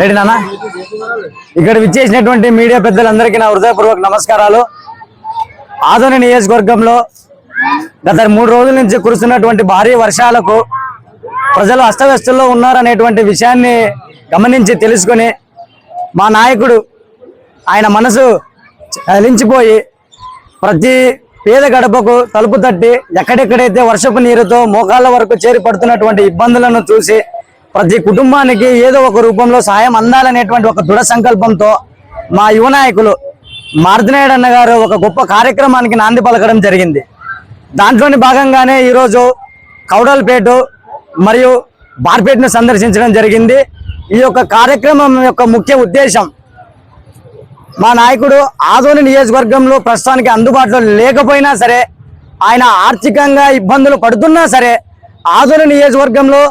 Ready నాన్న ఇక్కడ విచ్చేసినటువంటి మీడియా పెద్దలందరికీ నా హృదయపూర్వక నమస్కారాలు. ఆదోని నియోజకవర్గంలో గత మూడు రోజుల నుంచి కురుస్తున్నటువంటి భారీ వర్షాలకు ప్రజలు అస్తవ్యస్తుల్లో ఉన్నారనేటువంటి విషయాన్ని గమనించి తెలుసుకొని మా నాయకుడు ఆయన మనసు చలించిపోయి ప్రతి పేద గడపకు తలుపు తట్టి ఎక్కడెక్కడైతే వర్షపు నీరుతో మోకాళ్ళ వరకు చేరి పడుతున్నటువంటి ఇబ్బందులను చూసి ప్రతి కుటుంబానికి ఏదో ఒక రూపంలో సాయం అందాలనేటువంటి ఒక దృఢ సంకల్పంతో మా యువ నాయకులు మారుతినాయుడు అన్న గారు ఒక గొప్ప కార్యక్రమానికి నాంది పలకడం జరిగింది. దాంట్లోని భాగంగానే ఈరోజు కౌడల్పేట మరియు బార్పేటను సందర్శించడం జరిగింది. ఈ యొక్క కార్యక్రమం యొక్క ముఖ్య ఉద్దేశం మా నాయకుడు ఆదోని నియోజకవర్గంలో ప్రస్తుతానికి అందుబాటులో లేకపోయినా సరే ఆయన ఆర్థికంగా ఇబ్బందులు పడుతున్నా సరే ఆదోని నియోజకవర్గంలో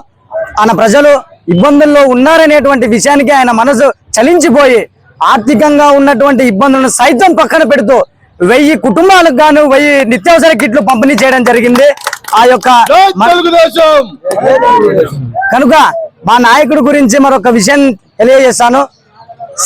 ఆయన ప్రజలు ఇబ్బందుల్లో ఉన్నారనేటువంటి విషయానికి ఆయన మనసు చలించిపోయి ఆర్థికంగా ఉన్నటువంటి ఇబ్బందులను సైతం పక్కన పెడుతూ వెయ్యి కుటుంబాలకు గాను వెయ్యి నిత్యావసర కిట్లు పంపిణీ చేయడం జరిగింది. ఆ యొక్క కనుక మా నాయకుడి గురించి మరొక విషయం తెలియజేస్తాను.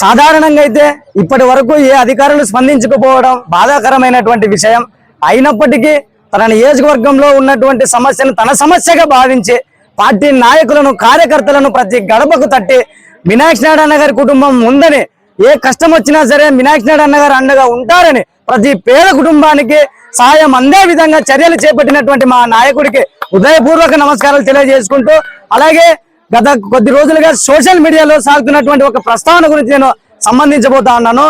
సాధారణంగా అయితే ఇప్పటి వరకు ఏ అధికారులు స్పందించకపోవడం బాధాకరమైనటువంటి విషయం. అయినప్పటికీ తన నియోజకవర్గంలో ఉన్నటువంటి సమస్యను తన సమస్యగా భావించి పార్టీ నాయకులను కార్యకర్తలను ప్రతి గడపకు తట్టి మీనాక్షి నాయుడు అన్న గారి కుటుంబం ఉందని ఏ కష్టం వచ్చినా సరే మీనాక్షి నాయుడు అన్న గారు అండగా ఉంటారని ప్రతి పేద కుటుంబానికి సాయం అందే విధంగా చర్యలు చేపట్టినటువంటి మా నాయకుడికి హృదయపూర్వక నమస్కారాలు తెలియజేసుకుంటూ అలాగే గత కొద్ది రోజులుగా సోషల్ మీడియాలో సాగుతున్నటువంటి ఒక ప్రస్తావన గురించి నేను సంబంధించబోతా ఉన్నాను.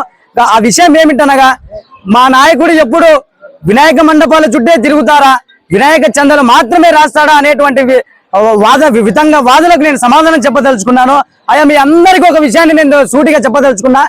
ఆ విషయం ఏమిటనగా మా నాయకుడు ఎప్పుడు వినాయక మండపాల చుట్టే తిరుగుతారా? వినాయక చందలు మాత్రమే రాస్తాడా అనేటువంటి వాద విధంగా వాదులకు నేను సమాధానం చెప్పదలుచుకున్నాను. అయ్యా మీ అందరికీ ఒక విషయాన్ని నేను సూటిగా చెప్పదలుచుకున్నా.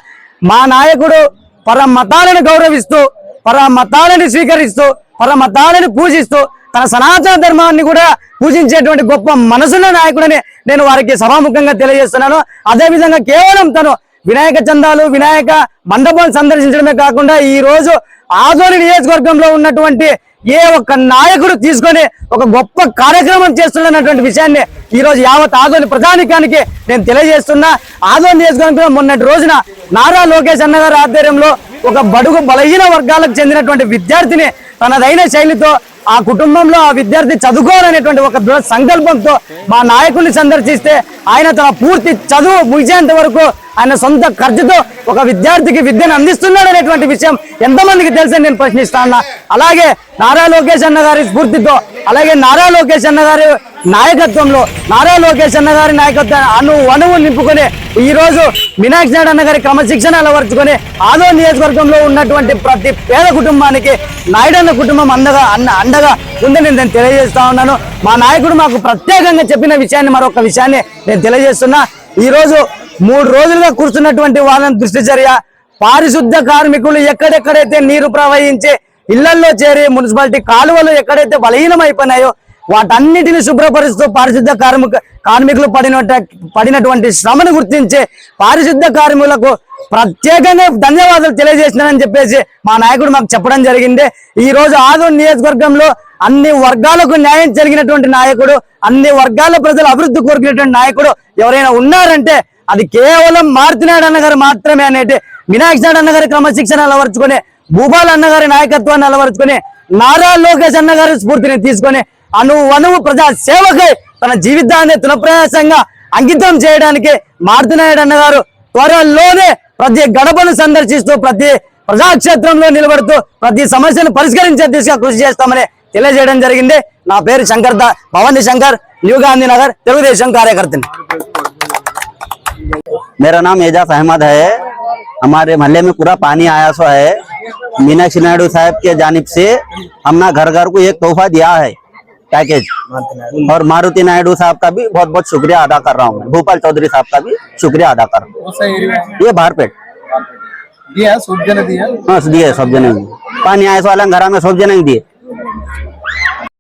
మా నాయకుడు పర మతాలను గౌరవిస్తూ పర మతాలను స్వీకరిస్తూ పర మతాలను పూజిస్తూ తన సనాతన ధర్మాన్ని కూడా పూజించేటువంటి గొప్ప మనసున్న నాయకుడని నేను వారికి సభాముఖంగా తెలియజేస్తున్నాను. అదే విధంగా కేవలం తను వినాయక చందాలు వినాయక మండపాలు సందర్శించడమే కాకుండా ఈ రోజు ఆదోని నియోజకవర్గంలో ఉన్నటువంటి ఏ ఒక్క నాయకుడు తీసుకొని ఒక గొప్ప కార్యక్రమం చేస్తున్నటువంటి విషయాన్ని ఈ రోజు యావత్ ఆదోని ప్రజానికానికి నేను తెలియజేస్తున్నా. ఆదోని నియోజకవర్గంలో మొన్నటి రోజున నారా లోకేష్ అన్నగారి ఆధ్వర్యంలో ఒక బడుగు బలహీన వర్గాలకు చెందినటువంటి విద్యార్థిని తనదైన శైలితో ఆ కుటుంబంలో ఆ విద్యార్థి చదువుకోవాలనేటువంటి ఒక దృఢ సంకల్పంతో మా నాయకుడిని సందర్శిస్తే ఆయన తన పూర్తి చదువు ముగిసేంత వరకు ఆయన సొంత ఖర్చుతో ఒక విద్యార్థికి విద్యను అందిస్తున్నాడు అనేటువంటి విషయం ఎంతమందికి తెలుసని నేను ప్రశ్నిస్తాను అలాగే నారా లోకేష్ అన్న గారి స్ఫూర్తితో అలాగే నారా లోకేష్ అన్న గారి నాయకత్వంలో నారా లోకేష్ అన్న గారి నాయకత్వం అను అణువు నింపుకొని ఈరోజు రోజు మీనాక్షి నాయుడు అన్న గారి క్రమశిక్షణ అలవర్చుకొని ఆదో నియోజకవర్గంలో ఉన్నటువంటి ప్రతి పేద కుటుంబానికి నాయుడన్న కుటుంబం అందగా అన్న అండగా ఉందని నేను తెలియజేస్తా ఉన్నాను. మా నాయకుడు మాకు ప్రత్యేకంగా చెప్పిన విషయాన్ని మరొక విషయాన్ని నేను తెలియజేస్తున్నా. ఈ రోజు మూడు రోజులుగా కూర్చున్నటువంటి వాళ్ళని దృష్టి చర్య పారిశుద్ధ కార్మికులు ఎక్కడెక్కడైతే నీరు ప్రవహించి ఇళ్ళలో చేరి మున్సిపాలిటీ కాలువలు ఎక్కడైతే బలహీనమైపోయినాయో వాటన్నిటిని శుభ్రపరుస్తూ పారిశుద్ధ కార్మిక కార్మికులు పడిన పడినటువంటి శ్రమను గుర్తించి పారిశుద్ధ కార్మికులకు ప్రత్యేకంగా ధన్యవాదాలు తెలియజేసినానని చెప్పేసి మా నాయకుడు మాకు చెప్పడం జరిగింది. ఈ రోజు ఆదోన్ నియోజకవర్గంలో అన్ని వర్గాలకు న్యాయం జరిగినటువంటి నాయకుడు అన్ని వర్గాల ప్రజల అభివృద్ధి కోరుకునేటువంటి నాయకుడు ఎవరైనా ఉన్నారంటే అది కేవలం మారుతినాడు అన్న గారు మాత్రమే అనేటి మీనాక్షినాడు అన్నగారి అన్న గారి క్రమశిక్షణ అలవరుచుకొని భూపాల్ అన్నగారి నాయకత్వాన్ని అలవరుచుకొని నారా లోకేష్ అన్నగారి స్ఫూర్తిని తీసుకొని అణువు అణువు ప్రజా సేవకై తన జీవితాన్ని తునప్రయాసంగా అంకితం చేయడానికి మారుతినాయుడు అన్న గారు త్వరలోనే ప్రతి గడపను సందర్శిస్తూ ప్రతి ప్రజాక్షేత్రంలో నిలబడుతూ ప్రతి సమస్యను పరిష్కరించే దిశగా కృషి చేస్తామని తెలియజేయడం జరిగింది నా పేరు శంకర్ దా భవానీ శంకర్ న్యూ గాంధీ నగర్ తెలుగుదేశం కార్యకర్తని मेरा नाम एजाज अहमद है हमारे मोहल्ले में पूरा पानी आया सो है मीनाक्षी नायडू साहब के जानिब से हमने घर घर को एक तोहफा दिया है पैकेज और मारुति नायडू साहब का भी बहुत बहुत शुक्रिया अदा कर रहा हूँ मैं। भूपाल चौधरी साहब का भी शुक्रिया अदा कर रहा है। हूँ? ये भारपेट दिया सब जने हाँ? दिए सब जने पानी आए वाले घर में सब जने दिए